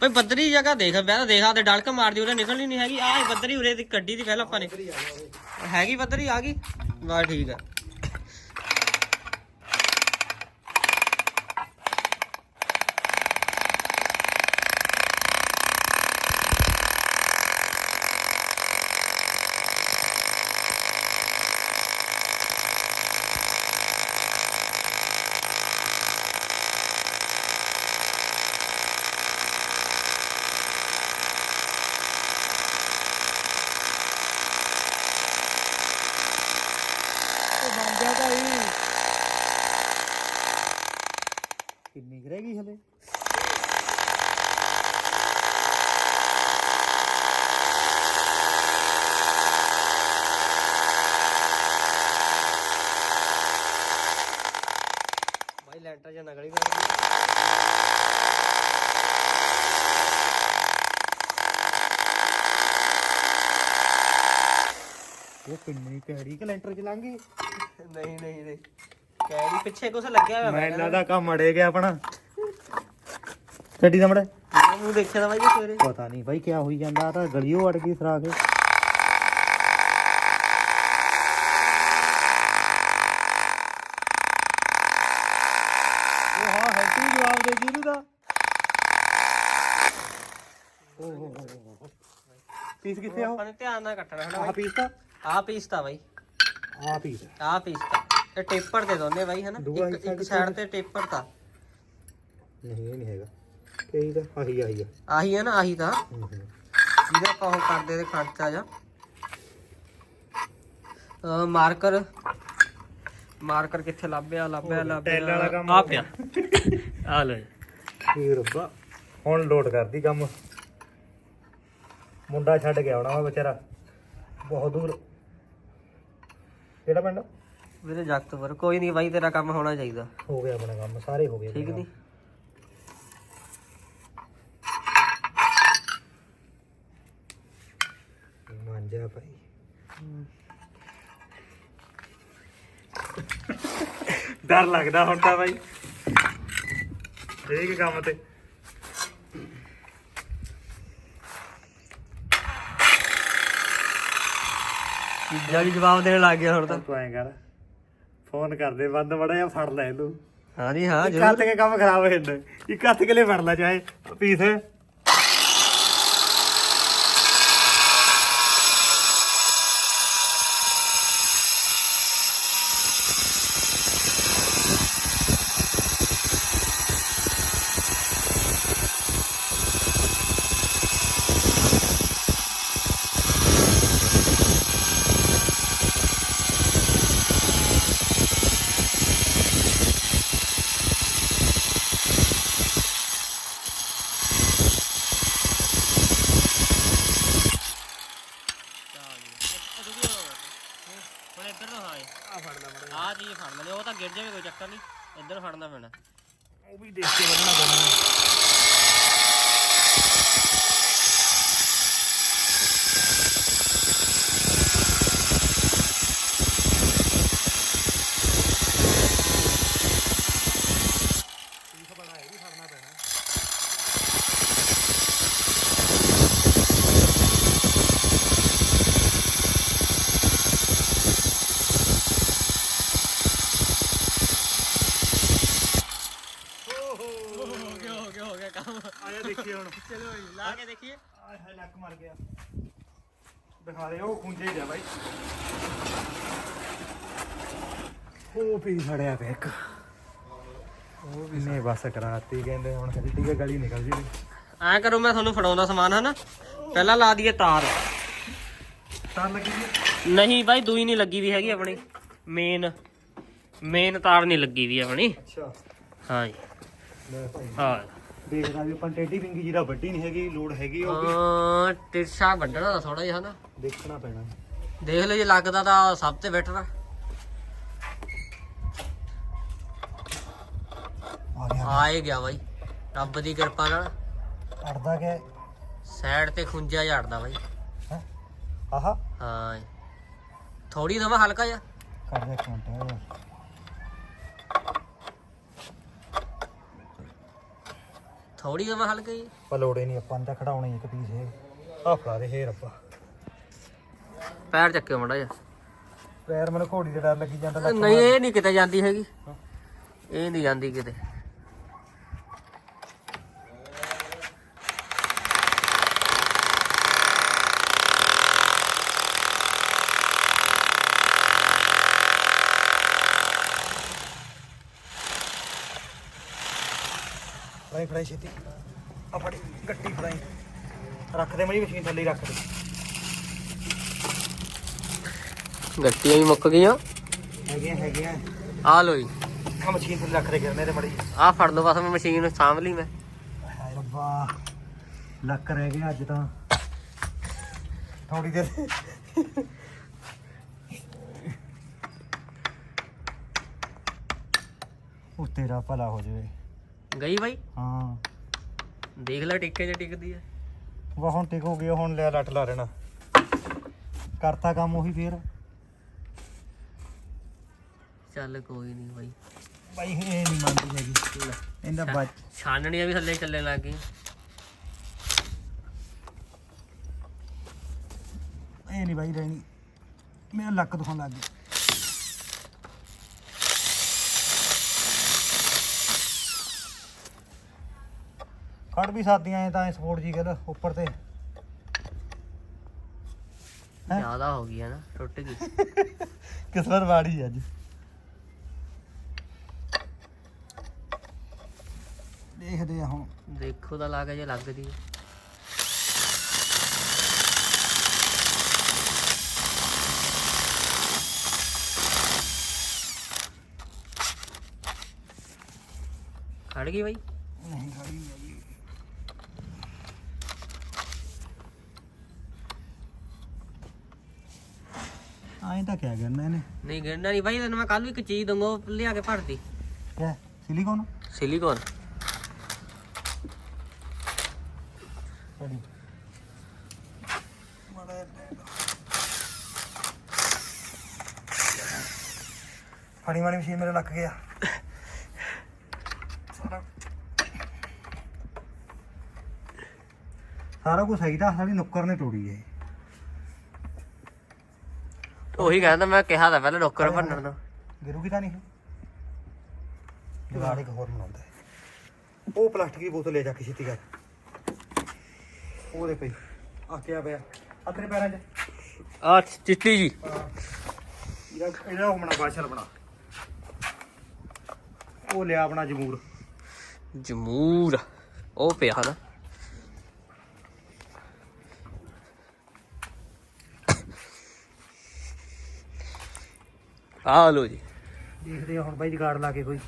ਬਈ ਬੱਦਰੀ ਜਗ੍ਹਾ ਦੇਖ ਮੈਂ ਤਾਂ ਦੇਖਾ ਤੇ ਡਲਕ ਮਾਰਦੀ ਉਹਨੇ ਨਿਕਲਣੀ ਨਹੀਂ ਹੈਗੀ। ਆਹ ਬੱਦਰੀ ਉਰੇ ਦੀ ਕੱਢੀ ਦੀ ਪਹਿਲਾਂ ਆਪਾਂ ਨੇ। ਹੈਗੀ ਬੱਦਰੀ ਆ ਗਈ? ਬਸ ਠੀਕ ਆ ਬਣ ਗਿਆ ਭਾਈ ਕਿੰਨੀ ਕੁ ਰਹਿ ਗਈ ਹਲੇ ਬਾਈ ਲੈਂਟਰ ਜਾਂ ਨਗਲੀ ਕਰ ਕਿੰਨੀ ਕਿਹੜੀ ਕੈਲੰਡਰ ਚ ਲੰਘੀ ਨਹੀਂ ਨਹੀਂ ਨਹੀਂ। ਕੈਰੀ ਪਿੱਛੇ ਕੁਛ ਲੱਗਿਆ ਹੋਇਆ ਮੈਂ ਇਹਨਾਂ ਦਾ ਕੰਮ ਅੜੇ ਗਿਆ ਆਪਣਾ। ਗੱਡੀ ਸਾਹਮਣੇ? ਮੂੰਹ ਦੇਖਿਆ ਤਾਂ ਬਾਈ ਜੀ ਸਵੇਰੇ। ਪਤਾ ਨਹੀਂ ਭਾਈ ਕਿਆ ਹੋਈ ਜਾਂਦਾ ਆਹ ਤਾਂ ਗਲੀਓ ਅੜ ਗਈ ਸਰਾ ਕੇ। ਹਾਂ ਦੇ ਦਾ ਪੀਸ ਕਿੱਥੇ ਆ? ਆਪਾਂ ਨੇ ਧਿਆਨ ਨਾਲ ਕੱਟਣਾ ਆਹ ਬਾਈ। ਪੀਸ ਤਾਂ। ਆਹ ਪੀਸ ਤਾਂ ਬਾਈ। ਆਹ ਪੀਸ ਆਹ ਪੀਸ ਤਾਂ। ਤੇ ਟੇਪਰ ਦੇ ਦੋਨੇ ਬਾਈ ਹਨਾ? ਦੂਆ ਇੱਕ ਇੱਕ ਸਾਈਡ ਤੇ ਟੇਪਰ ਤਾਂ। ਨਹੀਂ ਇਹ ਨਹੀਂ ਹੈਗਾ। ਕਈ ਦਾ ਆਹੀ ਆਹੀ ਆ। ਆਹੀ ਹੈ ਨਾ ਆਹੀ ਤਾਂ। ਜਿਹਦਾ ਆਪਾਂ ਉਹ ਕਰਦੇ ਤੇ ਖਰਚਾ ਜਾ। ਅ ਮਾਰਕਰ। ਮਾਰਕਰ ਕਿੱਥੇ ਲੱਭਿਆ ਲੱਭਿਆ ਲੱਭਿਆ। ਆ ਪਿਆ। ਆ ਲੈ। ਇਹ ਰੱਬਾ ਹੁਣ ਲੋਡ ਕਰਦੀ ਕੰਮ। ਮੁੰਡਾ ਛੱਡ ਗਿਆ ਹੋਣਾ ਵਾ ਵਿਚਾਰਾ। ਬਹੁਤ ਦੂਰ। ਕਿਹੜਾ ਪਿੰਡ? ਵੀਰੇ ਜਗਤਪੁਰ। ਕੋਈ ਨਹੀਂ ਬਾਈ ਤੇਰਾ ਕੰਮ ਹੋਣਾ ਚਾਹੀਦਾ। ਹੋ ਗਿਆ ਆਪਣਾ ਕੰਮ ਸਾਰੇ ਹੋ ਗਏ ਠੀਕ ਨਹੀਂ। ਮਾਂਜਾ ਭਾਈ। ਡਰ ਲੱਗਦਾ ਹੁਣ ਤਾਂ ਭਾਈ ਇਹ ਕੰਮ ਤੇ। ਵੀ ਜਵਾਬ ਦੇਣ ਲੱਗ ਗਿਆ ਹੁਣ ਤਾਂ। ਤੂੰ ਐਂ ਕਰ ਫੋਨ ਕਰਦੇ ਬੰਦ ਬੜਾ ਜਿਹਾ ਫੜ ਲੈ ਇਹਨੂੰ। ਹਾਂ ਜੀ ਹਾਂ ਇੱਕ ਹੱਥ ਕੇ ਕੰਮ ਖਰਾਬ ਹੋ ਜਾਂਦਾ। ਇੱਕ ਹੱਥ ਕੇ ਲਈ ਫੜ ਲੈ ਚਾਹੇ ਪੀਸ ਹੁਣ ਇੱਧਰ ਤੋਂ ਹਾਂ ਆ ਫੜਨਾ ਮੜਾ ਆ ਚੀਜ਼ ਫੜ ਲੈਣੀ ਉਹ ਤਾਂ ਗਿਰ ਜਾਵੇ ਕੋਈ ਚੱਕਰ ਨਹੀਂ ਇੱਧਰ ਫੜਨਾ ਪੈਣਾ ਉਹ ਵੀ ਦੇਖ ਕੇ ਵਧਣਾ ਪੈਣਾ ਗਿਆ ਹੋ ਗਿਆ ਕੰਮ ਆਇਆ ਦੇਖੀਏ ਹੁਣ ਚਲੋ ਜੀ ਲਾ ਕੇ ਦੇਖੀਏ ਆਏ ਹਾਏ ਲੱਕ ਮਰ ਗਿਆ ਦਿਖਾ ਦੇ ਉਹ ਖੁੰਝੇ ਜਾ ਬਾਈ। ਉਹ ਵੀ ਫੜਿਆ ਪਿਆ ਇੱਕ। ਉਹ ਵੀ ਨੇ ਬਸ ਕਰਾਤੀ ਕਹਿੰਦੇ ਹੁਣ ਹੱਡੀ ਕੇ ਗਲੀ ਨਿਕਲ ਜੀ ਐਂ ਕਰੋ ਮੈਂ ਤੁਹਾਨੂੰ ਫੜਾਉਂਦਾ ਸਮਾਨ ਹਨਾ? ਪਹਿਲਾਂ ਲਾ ਦਈਏ ਤਾਰ। ਤਾਂ ਲੱਗੀ ਨਹੀਂ ਬਾਈ ਦੂਈ ਨਹੀਂ ਲੱਗੀ ਵੀ ਹੈਗੀ ਆਪਣੀ। ਮੇਨ ਮੇਨ ਤਾਰ ਨਹੀਂ ਲੱਗੀ ਵੀ ਆਪਣੀ। ਅੱਛਾ। ਹਾਂ ਜੀ। ਹਾਂ। ਦੇਖਦਾ ਵੀ ਆਪਾਂ ਟੇਢੀ ਪਿੰਗੀ ਜਿਹੜਾ ਵੱਡੀ ਨਹੀਂ ਹੈਗੀ ਲੋਡ ਹੈਗੀ ਉਹ ਵੀ। ਹਾਂ ਤਿਰਛਾ ਵੱਢਣਾ ਦਾ ਥੋੜਾ ਜਿਹਾ ਹਨਾ? ਦੇਖਣਾ ਪੈਣਾ। ਦੇਖ ਲਓ ਜੇ ਲੱਗਦਾ ਤਾਂ ਸਭ ਤੇ ਬੈਟਰ ਆ। ਆ ਗਿਆ। ਆ ਹੀ ਗਿਆ ਬਾਈ। ਰੱਬ ਦੀ ਕਿਰਪਾ ਨਾਲ। ਅੜਦਾ ਕਿ ਸਾਈਡ ਤੇ ਖੁੰਝਾ ਝਾੜਦਾ ਬਾਈ। ਹੈ? ਆਹਾ। ਹਾਂ। ਥੋੜੀ ਦਵਾ ਹਲਕਾ ਜਿਹਾ। ਕਰ ਦੇ ਇੱਕ ਮਿੰਟ ਥੋੜੀ ਦਵਾ ਹਲਕਾ ਜੀ ਪਰ ਲੋੜੇ ਨਹੀਂ ਆਪਾਂ ਨੂੰ ਤਾਂ ਖੜਾਉਣਾ ਇੱਕ ਪੀਸ ਹੈ ਆ ਫੜਾ ਦੇ ਹੇ ਰੱਬਾ। ਪੈਰ ਚੱਕਿਓ ਮੜਾ ਜਿਹਾ। ਪੈਰ ਮੈਨੂੰ ਘੋੜੀ ਦੇ ਡਰ ਲੱਗੀ ਜਾਂਦਾ ਲੱਤ ਨਹੀਂ ਇਹ ਨਹੀਂ ਕਿਤੇ ਜਾਂਦੀ ਹੈਗੀ। ਇਹ ਨਹੀਂ ਜਾਂਦੀ ਕਿਤੇ। ਫੜਾਈ ਫੜਾਈ ਛੇਤੀ। ਆ ਫੜੀ ਗੱਟੀ ਫੜਾਈ। ਰੱਖ ਦੇ ਮੜੀ ਮਸ਼ੀਨ ਥੱਲੇ ਹੀ ਰੱਖ ਦੇ। ਗੱਟੀਆਂ ਵੀ ਮੁੱਕ ਗਈਆਂ। ਹੈਗੀਆਂ ਹੈਗੀਆਂ। ਆ ਲੋ ਜੀ। ਆ ਮਸ਼ੀਨ ਥੱਲੇ ਰੱਖ ਦੇ ਗਿਰਨੇ ਤੇ ਮੜੀ ਆ ਫੜ ਲਓ ਬਸ ਮੈਂ ਮਸ਼ੀਨ ਸਾਂਭ ਲਈ ਮੈਂ। ਹਾਏ ਰੱਬਾ ਲੱਕ ਰਹਿ ਗਿਆ ਅੱਜ ਤਾਂ। ਥੋੜੀ ਦੇਰ। ਉਹ ਤੇਰਾ ਭਲਾ ਹੋ ਜਾਵੇ। ਗਈ ਬਾਈ? ਹਾਂ। ਦੇਖ ਲੈ ਟਿੱਕੇ ਜੇ ਟਿਕਦੀ ਹੈ ਵਾ ਹੁਣ ਟਿਕ ਹੋ ਗਿਆ ਹੁਣ ਲਿਆ ਲੱਟ ਲਾ ਰਹਿਣਾ ਕਰਤਾ ਕੰਮ ਉਹੀ ਫੇਰ। ਚੱਲ ਕੋਈ ਨਹੀਂ ਬਾਈ। ਬਾਈ ਇਹ ਨਹੀਂ ਮੰਨਦੀ ਹੈਗੀ ਇਹਦਾ ਬੱਚ ਛਾਨਣੀਆਂ ਵੀ ਥੱਲੇ ਚੱਲਣ ਲੱਗ ਗਈ ਇਹ ਨਹੀਂ ਬਾਈ ਰਹਿਣੀ। ਮੇਰਾ ਲੱਕ ਦੁਖਣ ਲੱਗ ਗਿਆ। ਖੜ ਵੀ ਸਾਦੀਆਂ ਐ ਤਾਂ ਸਪੋਰਟ ਜੀ ਗੱਲ ਉੱਪਰ ਤੇ। ਹੈਂ? ਜ਼ਿਆਦਾ ਹੋ ਗਈ ਹੈ ਨਾ ਟੁੱਟ ਗਈ। ਕਿਸਮਤ ਵਾੜੀ ਅੱਜ। ਦੇਖਦੇ ਆ ਹੁਣ। ਦੇਖੋ ਤਾਂ ਲਾ ਕੇ ਜੇ ਲੱਗਦੀ ਹੈ। ਖੜ ਗਈ ਬਾਈ? ਨਹੀਂ ਖੜੀ ਨਹੀਂ ਹੈਗੀ ਆਏ ਤਾਂ ਕਿਆ ਕਰਨਾ ਇਹਨੇ? ਨਹੀਂ ਗਿਰਨਾ ਨਹੀਂ ਬਾਈ ਤੈਨੂੰ ਮੈਂ ਕੱਲ ਵੀ ਇੱਕ ਚੀਜ਼ ਦਊਂਗਾ ਉਹ ਲਿਆ ਕੇ ਭਰਦੀ ਕਿਆ? ਸਿਲੀਕੋਨ? ਸਿਲੀਕੋਨ। ਫੜੀ ਫੜੀ ਵਾਲੀ ਮਸ਼ੀਨ ਮੇਰੇ ਲੱਗ ਗਿਆ। ਸਾਰਾ ਸਾਰਾ ਕੁਝ ਸਹੀ ਤਾਂ ਸਾਡੀ ਨੁੱਕਰ ਨੇ ਤੋੜੀ ਹੈ ਉਹੀ ਕਹਿੰਦਾ ਮੈਂ ਕਿਹਾ ਤਾਂ ਪਹਿਲਾਂ ਨੌਕਰ ਭੰਨਣ ਦਾ ਗਿਰੂਗੀ ਤਾਂ ਨਹੀਂ ਜਗਾੜ ਇੱਕ ਹੋਰ ਬਣਾਉਂਦਾ। ਉਹ ਪਲਾਸਟਿਕ ਦੀ ਬੋਤਲ ਲੈ ਜਾ ਕੇ ਛੇਤੀ ਕਰ। ਉਹਦੇ ਪਈ ਆ ਕਿਆ ਪਿਆ। ਆ ਤੇਰੇ ਪੈਰਾਂ 'ਚ। ਆ ਚਿੱਟੀ ਜੀ। ਇਹਦਾ ਇਹਦਾ ਉਹ ਬਣਾ ਬਾਸ਼ਲ ਬਣਾ। ਉਹ ਲਿਆ ਆਪਣਾ ਜਮੂਰ। ਜਮੂਰ। ਉਹ ਪਿਆ ਨਾ। ਆ ਲੋ ਜੀ। ਦੇਖਦੇ ਹੁਣ ਬਾਈ ਜਗਾੜ ਲਾ ਕੇ ਕੋਈ।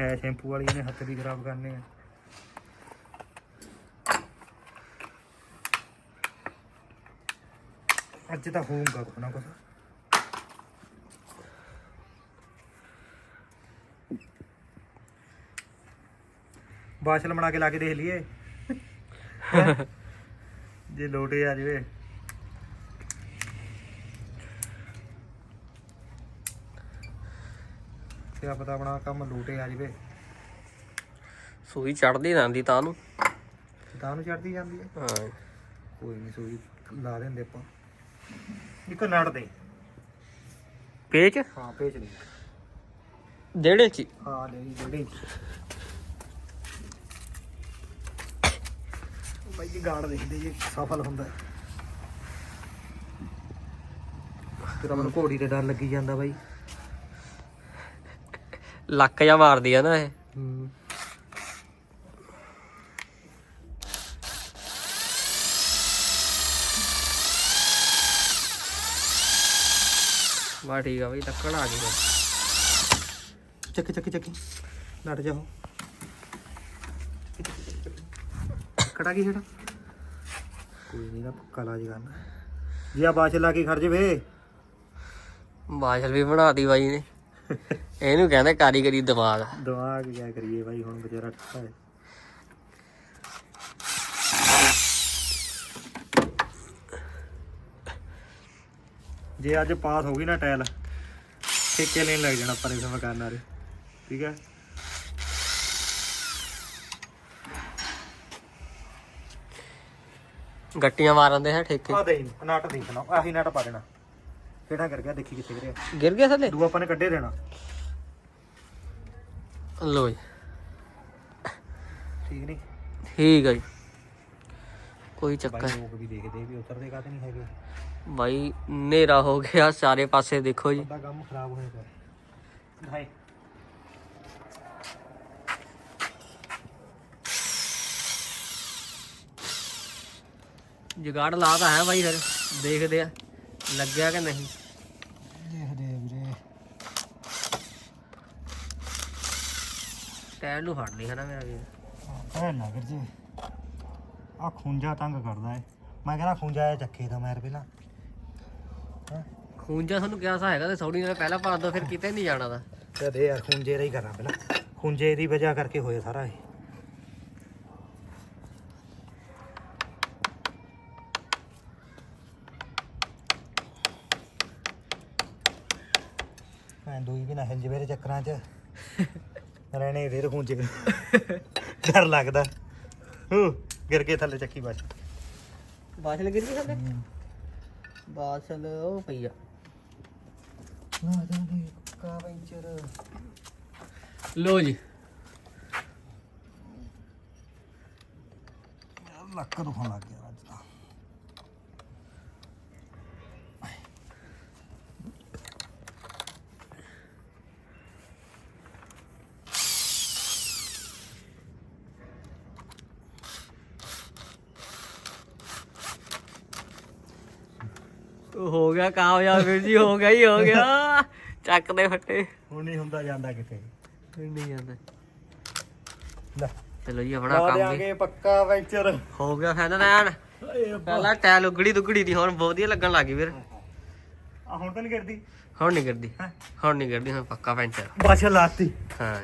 ਹੈ ਸ਼ੈਂਪੂ ਵਾਲੀ ਇਹਨੇ ਹੱਥ ਵੀ ਖਰਾਬ ਕਰਨੇ ਆ। ਅੱਜ ਤਾਂ ਹੋਊਗਾ ਕੁਛ ਨਾ ਕੁਛ। ਬਾਸ਼ਲ ਬਣਾ ਕੇ ਲਾ ਕੇ ਦੇਖ ਲਈਏ। ਹੈਂ? ਜੇ ਲੋਟੇ ਆ ਜਵੇ। ਕਿਆ ਪਤਾ ਆਪਣਾ ਕੰਮ ਲੋਟੇ ਆ ਜਵੇ। ਸੂਈ ਚੜਦੀ ਜਾਂਦੀ ਤਾਂ ਨੂੰ। ਤਾਂ ਨੂੰ ਚੜਦੀ ਜਾਂਦੀ ਹੈ ਹਾਂ। ਕੋਈ ਨਹੀਂ ਸੂਈ ਲਾ ਦਿੰਦੇ ਆਪਾਂ। ਇੱਕ ਨੜ ਦੇ। ਪੇਚ? ਹਾਂ ਭੇਜ ਦੇ। ਡੇਢ ਇੰਚੀ। ਹਾਂ ਲੈ ਜਿਹੜੇ ਬਾਈ ਜੀ ਗਾਰਡ ਦੇਖਦੇ ਜੀ ਸਫਲ ਹੁੰਦਾ। ਹੈ। ਤੇਰਾ ਮੈਨੂੰ ਘੋੜੀ ਤੇ ਡਰ ਲੱਗੀ ਜਾਂਦਾ ਬਾਈ। ਲੱਕ ਜਾਂ ਮਾਰਦੀ ਆ ਨਾ ਇਹ। ਹੂੰ। ਬਾ ਠੀਕ ਆ ਬਈ ਲੱਕੜ ਆ ਗਈ। ਚੱਕੀ ਚੱਕੀ ਚੱਕੀ। ਨੱਟ ਜਾਓ ਖੜਾ ਕੀ ਛੜਾ ਕੋਈ ਨਹੀਂ ਨਾ ਪੱਕਾ ਲਾਜ ਕਰਨਾ। ਜੀ ਆ ਬਾਚ ਲਾ ਕੇ ਖੜ ਜਵੇ। ਬਾਸ਼ਲ ਵੀ ਬਣਾਤੀ ਬਾਈ ਨੇ। ਇਹਨੂੰ ਕਹਿੰਦੇ ਕਾਰੀਗਰੀ ਦਿਮਾਗ। ਦਿਮਾਗ ਕਿਆ ਕਰੀਏ ਬਾਈ ਹੁਣ ਵਿਚਾਰਾ ਠੱਪਾ ਹੈ। ਜੇ ਅੱਜ ਪਾਸ ਹੋ ਗਈ ਨਾ ਟਾਇਲ ਠੇਕੇ ਲੈਣ ਲੱਗ ਜਾਣਾ ਪਰ ਇਸ ਮਕਾਨ ਨਾਲ ਠੀਕ ਹੈ? ਗੱਟੀਆਂ ਮਾਰਨ ਦੇ ਹੈ ਠੇਕੇ? ਆ ਦੇ ਨਟ ਦੇਖਣਾ ਆਹੀ ਨਟ ਪਾ ਦੇਣਾ। ਕਿਹੜਾ ਕਰ ਗਿਆ ਦੇਖੀ ਕਿੱਥੇ ਗਿਰਿਆ। ਗਿਰ ਗਿਆ ਥੱਲੇ? ਦੂਆ ਆਪਾਂ ਨੇ ਕੱਢੇ ਦੇਣਾ। ਲੋ ਜੀ। ਠੀਕ ਨਹੀਂ? ਠੀਕ ਆ ਜੀ। ਕੋਈ ਚੱਕਰ ਬਾਈ ਲੋਕ ਵੀ ਦੇਖਦੇ ਵੀ ਉਤਰਦੇ ਕਾਤੇ ਨਹੀਂ ਹੈਗੇ। ਬਾਈ ਹਨੇਰਾ ਹੋ ਗਿਆ ਸਾਰੇ ਪਾਸੇ ਦੇਖੋ ਜੀ। ਕੰਮ ਖਰਾਬ ਹੋਇਆ ਪਿਆ। ਹਾਏ ਜਗਾੜ ਲਾਤਾ ਹੈ ਬਾਈ ਫਿਰ ਦੇਖਦੇ ਆ ਲੱਗਿਆ ਕਿ ਨਹੀਂ। ਦੇਖਦੇ ਆ ਵੀਰੇ। ਟਾਇਰ ਨੂੰ ਫੜ ਲਈ ਹੈ ਨਾ ਮੇਰਾ ਵੀਰ ਐ ਲੱਗ ਜੇ। ਆ ਖੁੰਝਾ ਤੰਗ ਕਰਦਾ ਏ। ਮੈਂ ਕਹਿੰਦਾ ਖੁੰਝਾ ਆ ਚੱਕੇ ਦਾ ਮੈਂ ਪਹਿਲਾਂ? ਖੂੰਜਾ ਤੁਹਾਨੂੰ ਕਿਹਾ ਸਾ ਹੈਗਾ ਤੇ ਸੌੜੀ ਨਾਲ ਪਹਿਲਾਂ ਪਾ ਦੋ ਫਿਰ ਕਿਤੇ ਨਹੀਂ ਜਾਣਾ ਦਾ। ਤੇ ਦੇ ਯਾਰ ਖੁੰਝੇ ਦਾ ਹੀ ਕਰਨਾ ਪਹਿਲਾਂ। ਖੁੰਝੇ ਦੀ ਵਜ੍ਹਾ ਕਰਕੇ ਹੋਇਆ ਸਾਰਾ ਇਹ। ਮੈਂ ਦੂਈ ਵੀ ਨਾ ਹਿਲ ਜਵੇ ਚੱਕਰਾਂ 'ਚ। ਰਹਿਣੇ ਦੇ ਖੁੰਝੇ ਡਰ ਲੱਗਦਾ। ਹੂ ਗਿਰ ਕੇ ਥੱਲੇ ਚੱਕੀ ਬਸ ਬਾਸ਼ਲ ਗਿਰ ਗਈ ਥੱਲੇ? ਬਾਸ਼ਲ ਉਹ ਪਈ ਆ। ਨਾ ਜਾਂਦੇ ਕਾ ਪੈਂਚਰ। ਲੋ ਜੀ। ਲੱਕ ਦੁਖਣ ਲੱਗ ਗਿਆ ਅੱਜ ਤਾਂ ਹੋ ਗਿਆ ਕਾਮਯਾਬ ਵੀਰ ਜੀ ਹੋ ਗਿਆ ਹੀ ਹੋ ਗਿਆ। ਚੱਕ ਦੇ ਫੱਟੇ। ਹੁਣ ਨਹੀਂ ਹੁੰਦਾ ਜਾਂਦਾ ਕਿਤੇ। ਨਹੀਂ ਜਾਂਦਾ। ਲੈ। ਚਲੋ ਜੀ ਆਪਣਾ ਲਾ ਕੰਮ ਵੀ। ਦਿਆਂਗੇ ਪੱਕਾ ਪੈਂਚਰ ਹੋ ਗਿਆ ਫਾਇਦਾ ਐਨ ਪਹਿਲਾਂ ਟੈਲ ਉਗੜੀ ਦੁਗੜੀ ਦੀ ਹੁਣ ਵਧੀਆ ਲੱਗਣ ਲੱਗੀ ਵੀਰ। ਆ ਹੁਣ ਤਾਂ ਨਹੀਂ ਕਰਦੀ ਹੁਣ ਨਹੀਂ ਕਰਦੀ ਹੈਂ? ਹੁਣ ਨਹੀਂ ਕਰਦੀ ਹੁਣ ਪੱਕਾ ਪੈਂਚਰ ਬਸ ਲਾਤੀ। ਹਾਂ।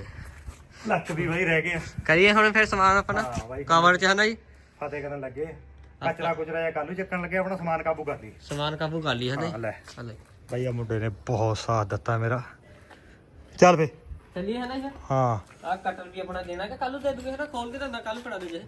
ਲੱਕ ਵੀ ਬਾਈ ਰਹਿ ਗਿਆ। ਕਰੀਏ ਹੁਣ ਫਿਰ ਸਮਾਨ ਆਪਣਾ? ਹਾਂ ਬਾਈ। ਕਵਰ ਚ ਹੈ ਨਾ ਜੀ? ਫਤਿਹ ਕਰਨ ਲੱਗੇ। ਕਚਰਾ ਕੁਚਰਾ ਜਾਂ ਕੱਲੂ ਚੱਕਣ ਲੱਗੇ ਆਪਣਾ ਸਮਾਨ ਕਾਬੂ ਕਰ ਲਈ ਸਮਾਨ ਕਾਬੂ ਕਰ ਲਈ ਹਾਂ ਲੈ। ਹਲੇ। ਆ ਮੁੰਡੇ ਨੇ ਬਹੁਤ ਸਾਥ ਦਿੱਤਾ ਮੇਰਾ। ਚੱਲ ਫੇ। ਚੱਲੀਏ ਹੈ ਨਾ ਜੀ? ਹਾਂ। ਆ ਕਟਰ ਵੀ ਆਪਣਾ ਦੇਣਾ ਕਿ ਕੱਲ ਦੇ ਦੂਗੇ ਹੈ ਨਾ ਖੋਲ ਕੇ ਤਾਂ ਕੱਲ ਫੜਾ ਦੇ ਜੇ